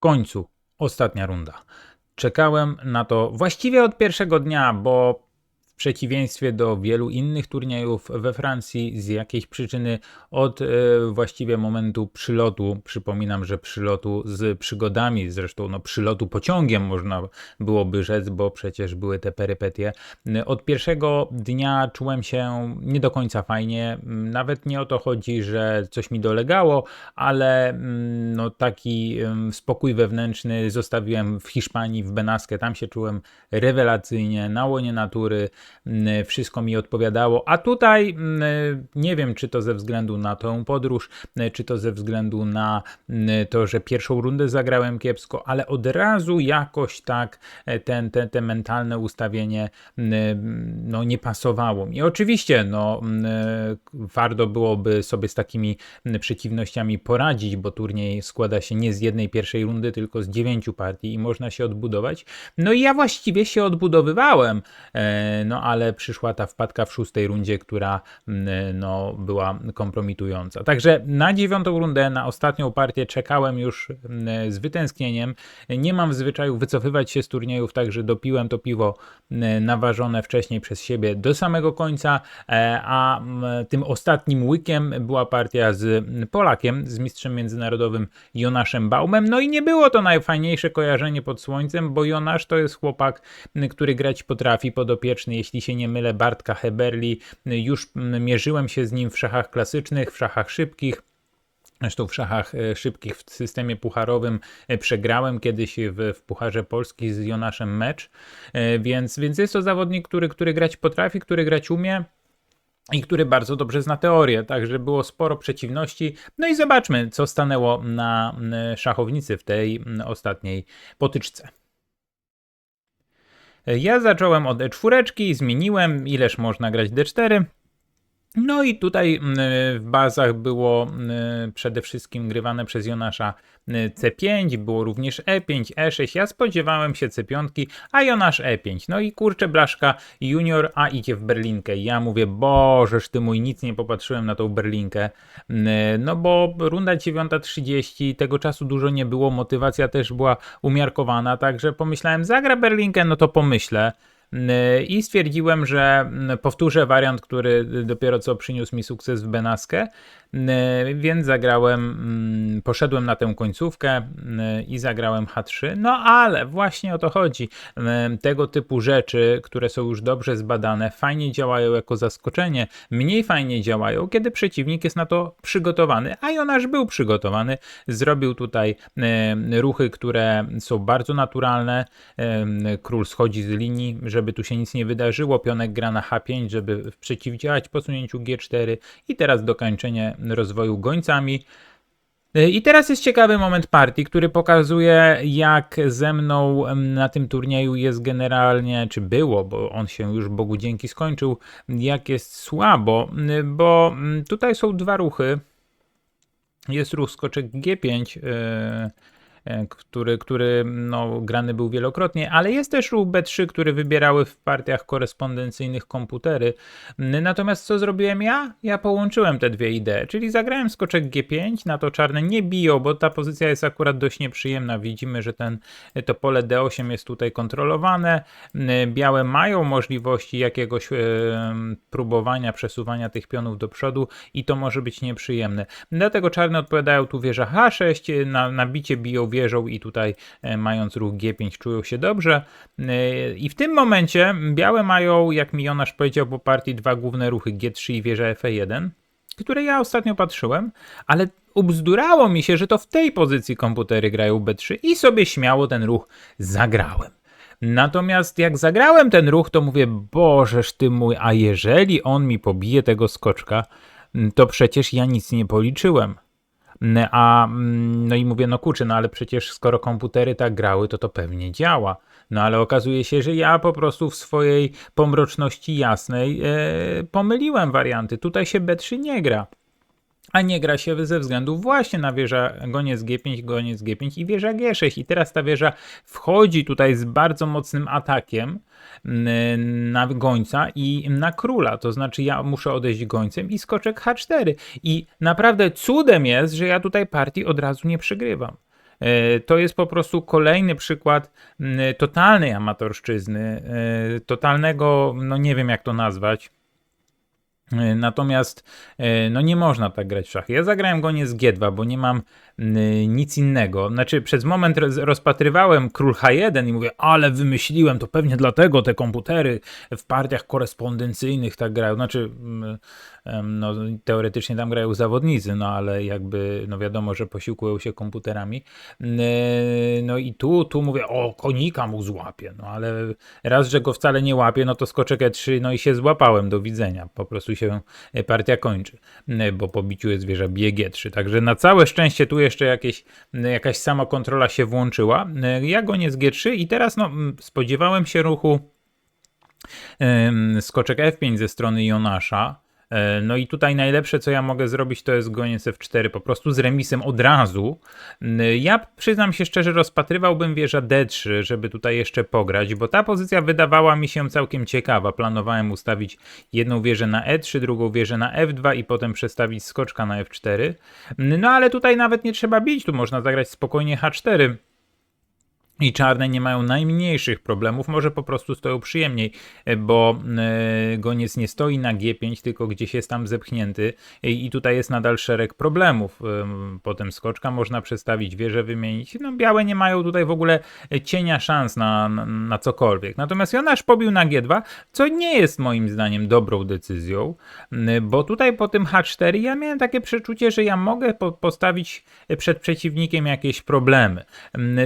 końcu ostatnia runda. Czekałem na to właściwie od pierwszego dnia, bo przeciwieństwie do wielu innych turniejów we Francji, z jakiejś przyczyny od e, właściwie momentu przylotu, przypominam, że przylotu z przygodami, zresztą no, przylotu pociągiem można byłoby rzec, bo przecież były te perypetie. Od pierwszego dnia czułem się nie do końca fajnie. Nawet nie o to chodzi, że coś mi dolegało, ale mm, no, taki spokój wewnętrzny zostawiłem w Hiszpanii, w Benaskę. Tam się czułem rewelacyjnie, na łonie natury wszystko mi odpowiadało. A tutaj mm, nie wiem, czy to ze względu na tą podróż, mm, czy to ze względu na mm, to, że pierwszą rundę zagrałem kiepsko, ale od razu jakoś tak e, ten, ten, te mentalne ustawienie mm, no, nie pasowało mi. Oczywiście, no, mm, warto byłoby sobie z takimi mm, przeciwnościami poradzić, bo turniej składa się nie z jednej pierwszej rundy, tylko z dziewięciu partii i można się odbudować. No i ja właściwie się odbudowywałem, e, no ale przyszła ta wpadka w szóstej rundzie, która mm, no, była kompromitująca. Także na dziewiątą rundę, na ostatnią partię czekałem już mm, z wytęsknieniem. Nie mam w zwyczaju wycofywać się z turniejów, także dopiłem to piwo mm, naważone wcześniej przez siebie do samego końca, e, a tym ostatnim łykiem była partia z Polakiem, z mistrzem międzynarodowym Jonaszem Baumem. No i nie było to najfajniejsze kojarzenie pod słońcem, bo Jonasz to jest chłopak, który grać potrafi, podopieczny, jeśli się nie mylę, Bartka Heberli. Już mierzyłem się z nim w szachach klasycznych, w szachach szybkich. Zresztą w szachach e, szybkich w systemie pucharowym e, przegrałem kiedyś w, w Pucharze Polski z Jonaszem mecz, E, więc, więc jest to zawodnik, który, który grać potrafi, który grać umie i który bardzo dobrze zna teorię, także było sporo przeciwności. No i zobaczmy, co stanęło na szachownicy w tej ostatniej potyczce. Ja zacząłem od E4, zmieniłem ileż można grać D4. No i tutaj mm, w bazach było mm, przede wszystkim grywane przez Jonasza mm, C5, było również E E5, E6. Ja spodziewałem się C5, a Jonasz E5. No i kurczę blaszka junior, a idzie w berlinkę. Ja mówię, bożeż ty mój, nic nie popatrzyłem na tą berlinkę. No bo runda 9.30, tego czasu dużo nie było, motywacja też była umiarkowana, także pomyślałem, zagra berlinkę, no to pomyślę. I stwierdziłem, że powtórzę wariant, który dopiero co przyniósł mi sukces w Benaskę, więc zagrałem, mm, poszedłem na tę końcówkę i zagrałem H3. No ale właśnie o to chodzi. Tego typu rzeczy, które są już dobrze zbadane, fajnie działają jako zaskoczenie, mniej fajnie działają, kiedy przeciwnik jest na to przygotowany, a Jonasz był przygotowany, zrobił tutaj ruchy, które są bardzo naturalne. Król schodzi z linii, żeby tu się nic nie wydarzyło. Pionek gra na H5, żeby przeciwdziałać posunięciu G4 i teraz dokończenie rozwoju gońcami. I teraz jest ciekawy moment partii, który pokazuje, jak ze mną em, na tym turnieju jest generalnie, czy było, bo on się już Bogu dzięki skończył, jak jest słabo, bo mm, tutaj są dwa ruchy. Jest ruch skoczek G5, yy, który, który no, grany był wielokrotnie, ale jest też ruch B3, który wybierały w partiach korespondencyjnych komputery. Natomiast co zrobiłem ja? Ja połączyłem te dwie idee, czyli zagrałem skoczek G5, na to czarne nie biją, bo ta pozycja jest akurat dość nieprzyjemna. Widzimy, że ten, to pole D8 jest tutaj kontrolowane. Białe mają możliwości jakiegoś e, próbowania przesuwania tych pionów do przodu i to może być nieprzyjemne. Dlatego czarne odpowiadają tu wieża H6, na, na bicie biją i tutaj e, mając ruch G5 czują się dobrze. E, I w tym momencie białe mają, jak mi Jonasz powiedział po partii, dwa główne ruchy G3 i wieża F1, które ja ostatnio patrzyłem, ale ubzdurało mi się, że to w tej pozycji komputery grają B3 i sobie śmiało ten ruch zagrałem. Natomiast jak zagrałem ten ruch, to mówię, bożeż ty mój, a jeżeli on mi pobije tego skoczka, to przecież ja nic nie policzyłem. N- A mm, no i mówię, no kurczę, no ale przecież skoro komputery tak grały, to to pewnie działa. No ale okazuje się, że ja po prostu w swojej pomroczności jasnej e, pomyliłem warianty. Tutaj się B3 nie gra. A nie gra się ze względu właśnie na wieża goniec G5, goniec G5 i wieża G6. I teraz ta wieża wchodzi tutaj z bardzo mocnym atakiem mm, na gońca i na króla. To znaczy ja muszę odejść gońcem i skoczek H4. I naprawdę cudem jest, że ja tutaj partii od razu nie przegrywam. e, to jest po prostu kolejny przykład m, totalnej amatorszczyzny, e, totalnego, no nie wiem jak to nazwać. E, Natomiast e, no nie można tak grać w szachy. Ja zagrałem go nie z G2, bo nie mam mm, nic innego. Znaczy przez moment roz- rozpatrywałem król H1 i mówię, ale wymyśliłem, to pewnie dlatego te komputery w partiach korespondencyjnych tak grają. Znaczy mm, no, teoretycznie tam grają zawodnicy, no ale jakby no wiadomo, że posiłkują się komputerami. Mm, e, No i tu, tu mówię, o konika mu złapię, no ale raz, że go wcale nie łapię, no to skoczek E3, no i się złapałem, do widzenia. Po prostu się e, partia kończy, m, bo po biciu jest wieża bieg 3 Także na całe szczęście tu jeszcze jakieś, jakaś samokontrola się włączyła. E, Ja gonię z G3 i teraz no, spodziewałem się ruchu skoczek F5 ze strony Jonasza. E, No i tutaj najlepsze, co ja mogę zrobić, to jest goniec F4, po prostu z remisem od razu. N- Ja przyznam się szczerze, rozpatrywałbym wieża D3, żeby tutaj jeszcze pograć, bo ta pozycja wydawała mi się całkiem ciekawa. Planowałem ustawić jedną wieżę na E3, drugą wieżę na F2 i potem przestawić skoczka na F4. N- No ale tutaj nawet nie trzeba bić, tu można zagrać spokojnie H4. I czarne nie mają najmniejszych problemów, może po prostu stoją przyjemniej, e, bo e, goniec nie stoi na G5, tylko gdzieś jest tam zepchnięty i tutaj jest nadal szereg problemów. Potem skoczka można przestawić, wieżę wymienić. No białe nie mają tutaj w ogóle cienia szans na, na, na cokolwiek. Natomiast Jonasz pobił na G2, co nie jest moim zdaniem dobrą decyzją, bo tutaj po tym H4 ja miałem takie przeczucie, że ja mogę po, postawić przed przeciwnikiem jakieś problemy.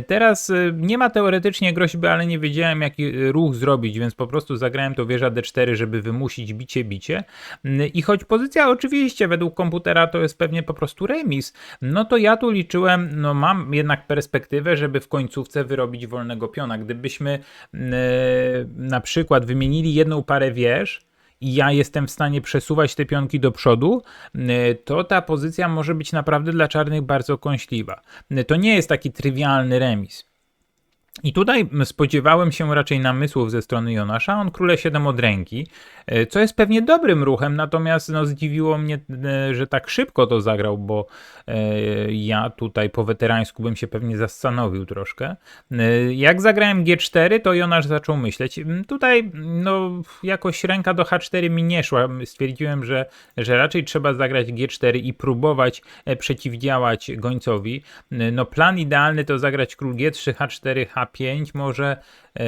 Teraz nie ma teoretycznie groźby, ale nie wiedziałem jaki ruch zrobić, więc po prostu zagrałem to wieża D4, żeby wymusić bicie, bicie. I choć pozycja oczywiście według komputera to jest pewnie po prostu remis, no to ja tu liczyłem, no mam jednak perspektywę, żeby w końcówce wyrobić wolnego piona. Gdybyśmy m, na przykład wymienili jedną parę wież, i ja jestem w stanie przesuwać te pionki do przodu, y, to ta pozycja może być naprawdę dla czarnych bardzo kąśliwa. Y, To nie jest taki trywialny remis. I tutaj spodziewałem się raczej namysłów ze strony Jonasza. On króle 7 od ręki, e, co jest pewnie dobrym ruchem, natomiast no, zdziwiło mnie, e, że tak szybko to zagrał, bo e, ja tutaj po weterańsku bym się pewnie zastanowił troszkę. Jak zagrałem G4, to Jonasz zaczął myśleć. M, Tutaj no, jakoś ręka do H4 mi nie szła. Stwierdziłem, że, że raczej trzeba zagrać G4 i próbować przeciwdziałać gońcowi. No plan idealny to zagrać król G3, H4, H5 może, e,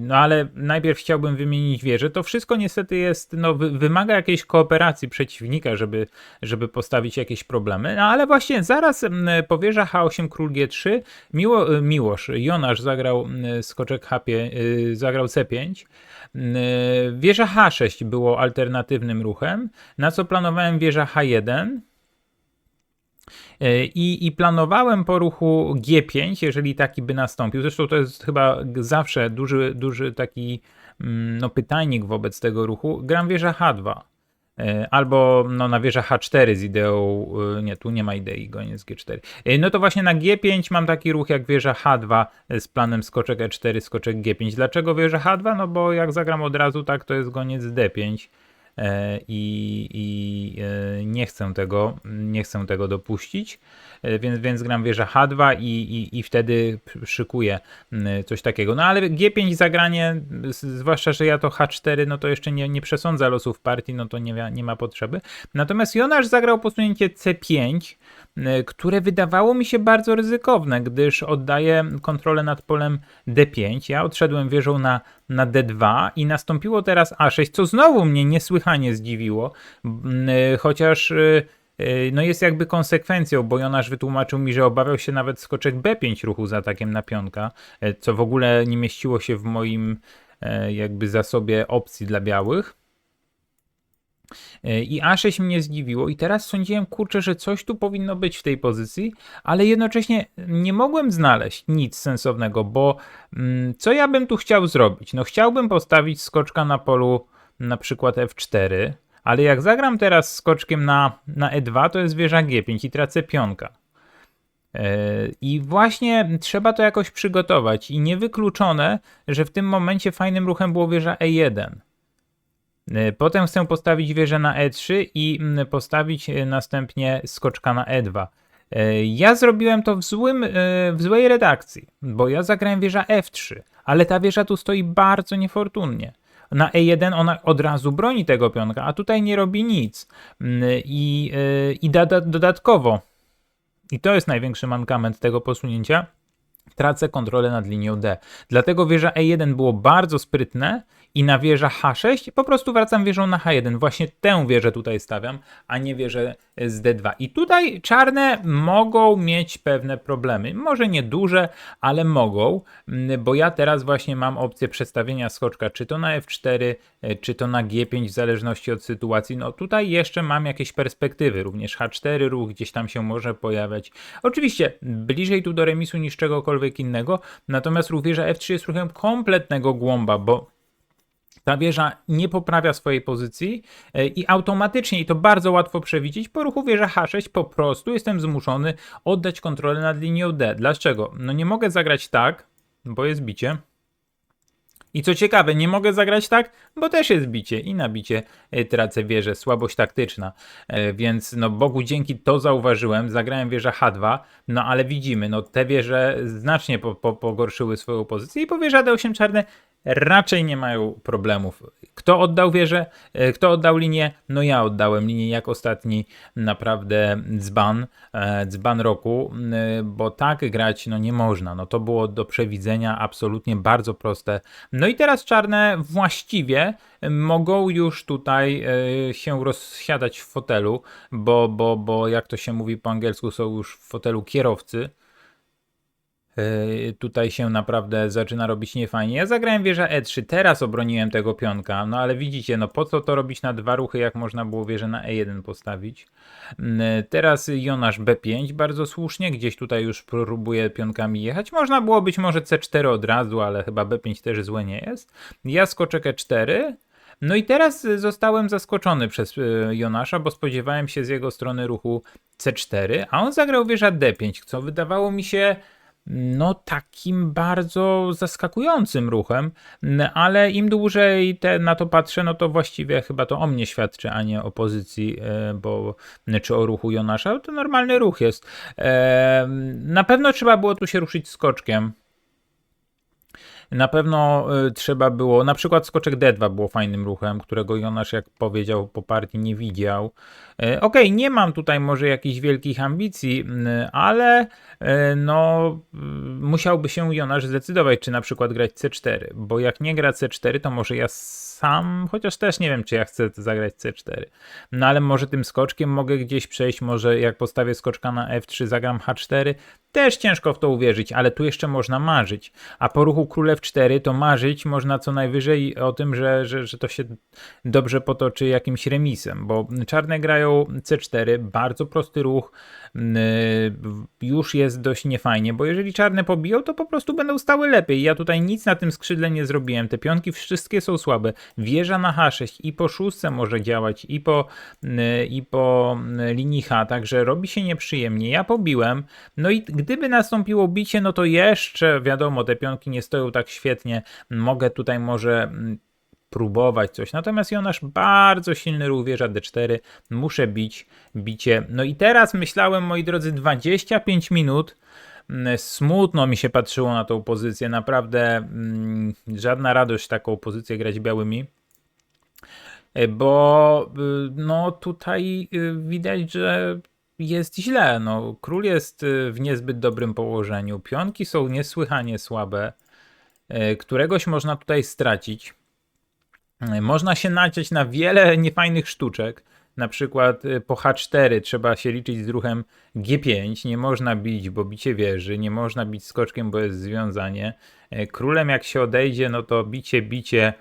no ale najpierw chciałbym wymienić wieżę. To wszystko niestety jest, no wy, wymaga jakiejś kooperacji przeciwnika, żeby, żeby postawić jakieś problemy. No ale właśnie zaraz po wieża H8, król G3, Miło, Miłosz, Jonasz zagrał skoczek H5, y, zagrał C5. M, Wieża H6 było alternatywnym ruchem, na co planowałem wieża H1. E, I, I planowałem po ruchu G5, jeżeli taki by nastąpił. Zresztą to jest chyba zawsze duży, duży taki mm, no, pytajnik wobec tego ruchu. Gram wieża H2. E, Albo no, na wieża H4 z ideą, e, nie, tu nie ma idei, goniec G4. E, No to właśnie na G5 mam taki ruch jak wieża H2 z planem skoczek E4, skoczek G5. Dlaczego wieża H2? No bo jak zagram od razu tak, to jest goniec D5 e, i, i e, nie chcę tego, nie chcę tego dopuścić, E, więc, więc gram wieża H2 i, i, i wtedy szykuję mm, coś takiego. No ale G5 zagranie, zwłaszcza, że ja to H4, no to jeszcze nie, nie przesądza losów partii, no to nie, nie ma potrzeby. Natomiast Jonasz zagrał posunięcie C5, e, które wydawało mi się bardzo ryzykowne, gdyż oddaje kontrolę nad polem D5. Ja odszedłem wieżą na, na D2 i nastąpiło teraz A6, co znowu mnie niesłychanie zdziwiło, m, e, chociaż e, e, no jest jakby konsekwencją, bo Jonasz wytłumaczył mi, że obawiał się nawet skoczek B5 ruchu z atakiem na pionka, e, co w ogóle nie mieściło się w moim e, jakby zasobie opcji dla białych. E, I A6 mnie zdziwiło, i teraz sądziłem, kurczę, że coś tu powinno być w tej pozycji, ale jednocześnie nie mogłem znaleźć nic sensownego, bo mm, co ja bym tu chciał zrobić? No, chciałbym postawić skoczka na polu na przykład F4, ale jak zagram teraz skoczkiem na, na E2, to jest wieża G5 i tracę pionka. E, I właśnie trzeba to jakoś przygotować. I niewykluczone, że w tym momencie fajnym ruchem było wieża E1. E, Potem chcę postawić wieżę na E3 i mm, postawić e, następnie skoczka na E2. E, Ja zrobiłem to w, złym, w złej redakcji, bo ja zagrałem wieża F3, ale ta wieża tu stoi bardzo niefortunnie. Na E1 ona od razu broni tego pionka, a tutaj nie robi nic. Mm, I, e, i da, dodatkowo, i to jest największy mankament tego posunięcia, tracę kontrolę nad linią D. Dlatego wieża E1 było bardzo sprytne i na wieża H6 po prostu wracam wieżą na H1. Właśnie tę wieżę tutaj stawiam, a nie wieżę z D2. I tutaj czarne mogą mieć pewne problemy. Może nie duże, ale mogą, bo ja teraz właśnie mam opcję przestawienia skoczka, czy to na F4, e, czy to na G5, w zależności od sytuacji. No tutaj jeszcze mam jakieś perspektywy, również H4 ruch gdzieś tam się może pojawiać. Oczywiście bliżej tu do remisu niż czegokolwiek innego, natomiast ruch wieża F3 jest ruchem kompletnego głąba, bo ta wieża nie poprawia swojej pozycji e, i automatycznie, i to bardzo łatwo przewidzieć, po ruchu wieża H6 po prostu jestem zmuszony oddać kontrolę nad linią D. Dlaczego? No nie mogę zagrać tak, bo jest bicie. I co ciekawe, nie mogę zagrać tak, bo też jest bicie i na bicie e, tracę wieżę, słabość taktyczna. E, Więc no Bogu dzięki to zauważyłem, zagrałem wieża H2, no ale widzimy, no te wieże znacznie po, po, pogorszyły swoją pozycję i po wieża D8 czarne raczej nie mają problemów. Kto oddał wieżę? E, Kto oddał linię? No ja oddałem linię jak ostatni naprawdę dzban, e, dzban roku, e, bo tak grać no nie można. No to było do przewidzenia absolutnie bardzo proste. No i teraz czarne właściwie mogą już tutaj się rozsiadać w fotelu, bo, bo, bo jak to się mówi po angielsku są już w fotelu kierowcy. Yy, tutaj się naprawdę zaczyna robić niefajnie. Ja zagrałem wieża E3, teraz obroniłem tego pionka, no ale widzicie, no po co to robić na dwa ruchy, jak można było wieżę na E1 postawić. Yy, Teraz Jonasz B5, bardzo słusznie, gdzieś tutaj już próbuje pionkami jechać. Można było być może C4 od razu, ale chyba B5 też złe nie jest. Ja skoczę E4, no i teraz y, zostałem zaskoczony przez y, Jonasza, bo spodziewałem się z jego strony ruchu C4, a on zagrał wieża D5, co wydawało mi się no takim bardzo zaskakującym ruchem, ale im dłużej te, na to patrzę, no to właściwie chyba to o mnie świadczy, a nie o pozycji, e, bo czy o ruchu Jonasza, to normalny ruch jest. E, Na pewno trzeba było tu się ruszyć skoczkiem. Na pewno y, trzeba było, na przykład skoczek D2 było fajnym ruchem, którego Jonasz, jak powiedział po partii, nie widział. Y, Okej, nie mam tutaj może jakichś wielkich ambicji, y, ale no musiałby się Jonasz zdecydować, czy na przykład grać C4, bo jak nie gra C4, to może ja sam, chociaż też nie wiem, czy ja chcę zagrać C4. No ale może tym skoczkiem mogę gdzieś przejść, może jak postawię skoczka na F3, zagram H4, też ciężko w to uwierzyć, ale tu jeszcze można marzyć. A po ruchu król F4 to marzyć można co najwyżej o tym, że, że, że to się dobrze potoczy jakimś remisem, bo czarne grają C4, bardzo prosty ruch, yy, już jest dość niefajnie, bo jeżeli czarne pobiją, to po prostu będą stały lepiej. Ja tutaj nic na tym skrzydle nie zrobiłem, te pionki wszystkie są słabe. Wieża na H6 i po szóstce może działać, i po, yy, i po yy, linii H, także robi się nieprzyjemnie. Ja pobiłem, no i gdyby nastąpiło bicie, no to jeszcze wiadomo, te pionki nie stoją tak świetnie. Mogę tutaj może mm, próbować coś. Natomiast Jonasz bardzo silny wieża D4. Muszę bić bicie. No i teraz myślałem, moi drodzy, 25 minut. Mm, Smutno mi się patrzyło na tą pozycję. Naprawdę mm, żadna radość taką pozycję grać białymi. E, Bo y, no tutaj y, widać, że jest źle. No, król jest y, w niezbyt dobrym położeniu. Pionki są niesłychanie słabe. E, Któregoś można tutaj stracić. E, Można się naciąć na wiele niefajnych sztuczek. Na przykład y, po H4 trzeba się liczyć z ruchem G5. Nie można bić, bo bicie wieży. Nie można bić skoczkiem, bo jest związanie. Królem jak się odejdzie, no to bicie, bicie.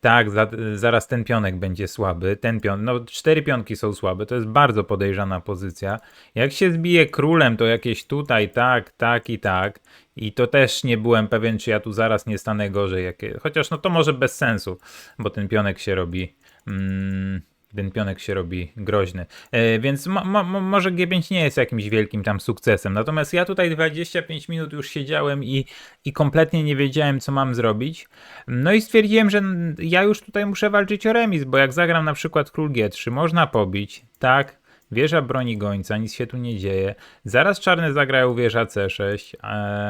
Tak, za, zaraz ten pionek będzie słaby. Ten pion, no cztery pionki są słabe. To jest bardzo podejrzana pozycja. Jak się zbije królem, to jakieś tutaj tak, tak i tak. I to też nie byłem pewien, czy ja tu zaraz nie stanę gorzej. Chociaż no to może bez sensu, bo ten pionek się robi. Mm, ten pionek się robi groźny. E, więc mo, mo, mo- może G5 nie jest jakimś wielkim tam sukcesem. Natomiast ja tutaj 25 minut już siedziałem i, i kompletnie nie wiedziałem, co mam zrobić. No i stwierdziłem, że ja już tutaj muszę walczyć o remis, bo jak zagram na przykład król G3, można pobić, tak. wieża broni gońca, nic się tu nie dzieje. Zaraz czarne zagrają wieża C6,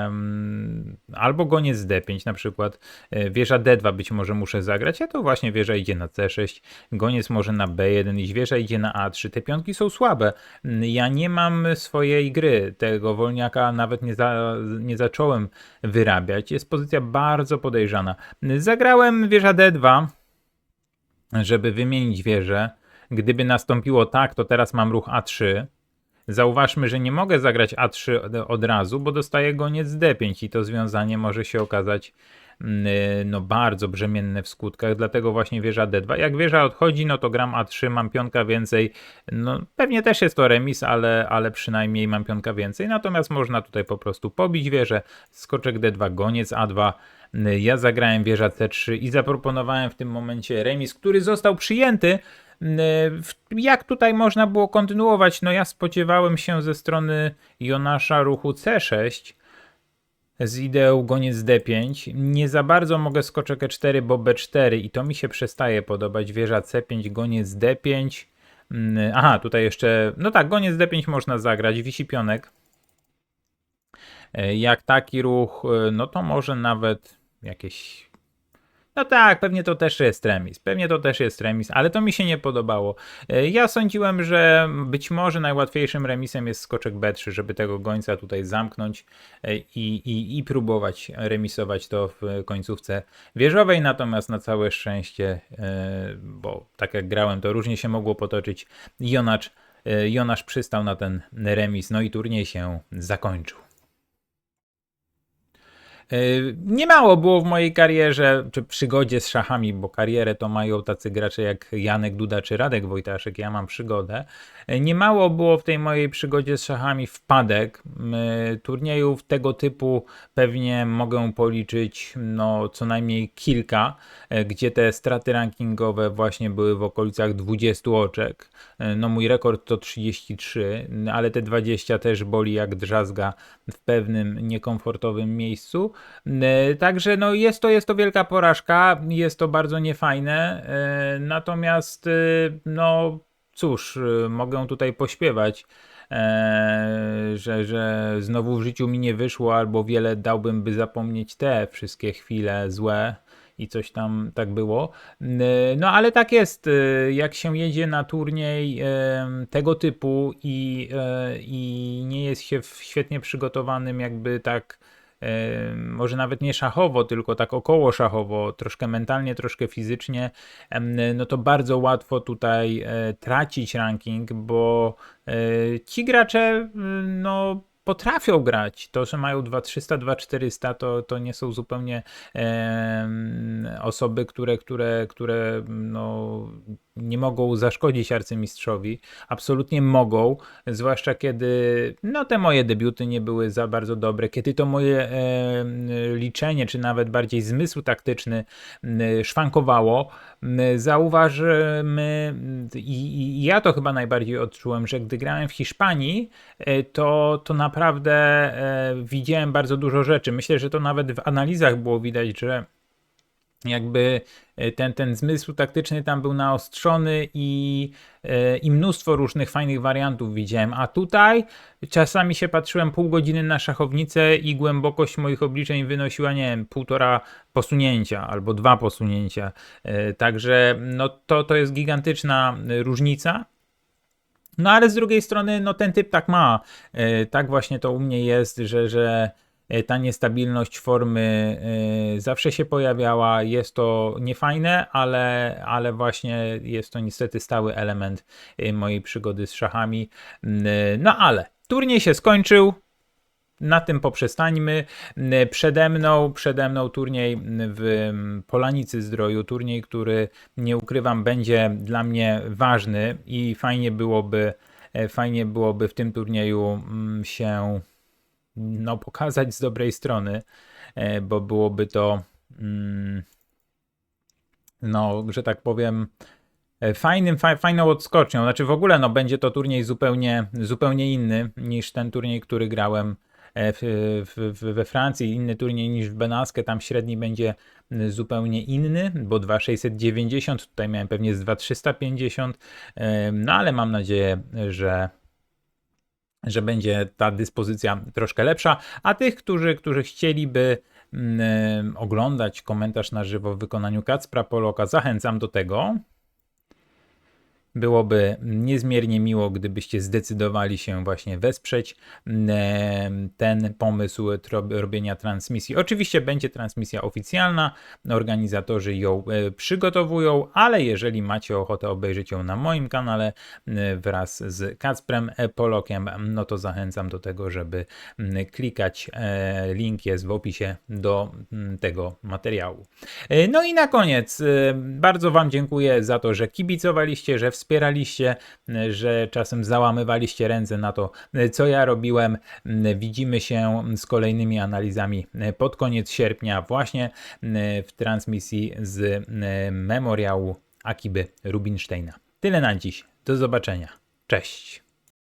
em, albo goniec D5 na przykład. E, Wieża D2 być może muszę zagrać, a to właśnie wieża idzie na C6, goniec może na B1 iść, wieża idzie na A3. Te pionki są słabe. Mm, Ja nie mam swojej gry, tego wolniaka nawet nie, za, nie zacząłem wyrabiać. Jest pozycja bardzo podejrzana. Zagrałem wieża D2, żeby wymienić wieżę. Gdyby nastąpiło tak, to teraz mam ruch A3. Zauważmy, że nie mogę zagrać A3 od, razu, bo dostaję goniec D5 i to związanie może się okazać mm, no, bardzo brzemienne w skutkach, dlatego właśnie wieża D2. Jak wieża odchodzi, no to gram A3, mam pionka więcej. No, pewnie też jest to remis, ale, ale przynajmniej mam pionka więcej. Natomiast można tutaj po prostu pobić wieżę, skoczek D2, goniec A2. Ja zagrałem wieża C3 i zaproponowałem w tym momencie remis, który został przyjęty. W- Jak tutaj można było kontynuować? No ja spodziewałem się ze strony Jonasza ruchu C6 z ideą goniec D5. Nie za bardzo mogę skoczek E4, bo B4 i to mi się przestaje podobać. Wieża C5, goniec D5. Mm, Aha, tutaj jeszcze, no tak, goniec D5 można zagrać, wisi pionek. E, Jak taki ruch, e, no to może nawet jakieś. No tak, pewnie to też jest remis. Pewnie to też jest remis, ale to mi się nie podobało. E, Ja sądziłem, że być może najłatwiejszym remisem jest skoczek B3, żeby tego gońca tutaj zamknąć e, i, i, i próbować remisować to w końcówce wieżowej. Natomiast na całe szczęście, e, bo tak jak grałem, to różnie się mogło potoczyć. Jonacz, Jonasz przystał na ten remis, no i turniej się zakończył. Yy, Niemało było w mojej karierze, czy przygodzie z szachami, bo karierę to mają tacy gracze jak Janek Duda czy Radek Wojtaszek, ja mam przygodę. Yy, Niemało było w tej mojej przygodzie z szachami wpadek. Yy, Turniejów tego typu pewnie mogę policzyć no, co najmniej kilka, gdzie te straty rankingowe właśnie były w okolicach 20 oczek. No mój rekord to 33, ale te 20 też boli jak drzazga w pewnym niekomfortowym miejscu. Także no jest to, jest to wielka porażka, jest to bardzo niefajne. e, Natomiast e, no cóż, e, mogę tutaj pośpiewać. Że, że znowu w życiu mi nie wyszło, albo wiele dałbym, by zapomnieć te wszystkie chwile złe i coś tam tak było. No ale tak jest, jak się jedzie na turniej tego typu i, i nie jest się w- świetnie przygotowanym, jakby tak może nawet nie szachowo, tylko tak około szachowo, troszkę mentalnie, troszkę fizycznie, no to bardzo łatwo tutaj e, tracić ranking, bo e, ci gracze no potrafią grać. To, że mają 2300, 2400, to, to nie są zupełnie em, osoby, które, które, które no, nie mogą zaszkodzić arcymistrzowi. Absolutnie mogą, zwłaszcza kiedy no, te moje debiuty nie były za bardzo dobre, kiedy to moje em, liczenie, czy nawet bardziej zmysł taktyczny m, szwankowało. M, Zauważymy, i, i ja to chyba najbardziej odczułem, że gdy grałem w Hiszpanii, e, to, to naprawdę e, widziałem bardzo dużo rzeczy. Myślę, że to nawet w analizach było widać, że jakby e, ten, ten zmysł taktyczny tam był naostrzony i, e, i mnóstwo różnych fajnych wariantów widziałem. A tutaj czasami się patrzyłem pół godziny na szachownicę i głębokość moich obliczeń wynosiła, nie wiem, półtora posunięcia albo dwa posunięcia. E, Także no to, to jest gigantyczna różnica. No ale z drugiej strony, no ten typ tak ma. E, Tak właśnie to u mnie jest, że, że e, ta niestabilność formy e, zawsze się pojawiała. Jest to niefajne, ale, ale właśnie jest to niestety stały element mojej przygody z szachami. No ale turniej się skończył. Na tym poprzestańmy. Przede mną, przede mną turniej w Polanicy Zdroju, turniej, który nie ukrywam, będzie dla mnie ważny i fajnie byłoby, e, fajnie byłoby w tym turnieju się no, pokazać z dobrej strony, e, bo byłoby to, mm, no, że tak powiem, e, fajnym, fa, fajną odskocznią. Znaczy w ogóle no, będzie to turniej zupełnie, zupełnie inny niż ten turniej, który grałem w, w, w, we Francji, inny turniej niż w Benaskę, tam średni będzie zupełnie inny, bo 2,690, tutaj miałem pewnie z 2,350, e, no ale mam nadzieję, że że będzie ta dyspozycja troszkę lepsza, a tych, którzy, którzy chcieliby mm, oglądać komentarz na żywo w wykonaniu Kacpra Poloka, zachęcam do tego. Byłoby niezmiernie miło, gdybyście zdecydowali się właśnie wesprzeć mm, ten pomysł robienia transmisji. Oczywiście będzie transmisja oficjalna, organizatorzy ją e, przygotowują, ale jeżeli macie ochotę obejrzeć ją na moim kanale e, wraz z Kacprem Polokiem, no to zachęcam do tego, żeby mm, klikać. E, Link jest w opisie do mm, tego materiału. E, No i na koniec, e, bardzo Wam dziękuję za to, że kibicowaliście, że wspieraliście, e, że czasem załamywaliście ręce na to, co ja robiłem. Widzimy się z kolejnymi analizami pod koniec sierpnia, właśnie w transmisji z memoriału Akiby Rubinsteina. Tyle na dziś. Do zobaczenia. Cześć.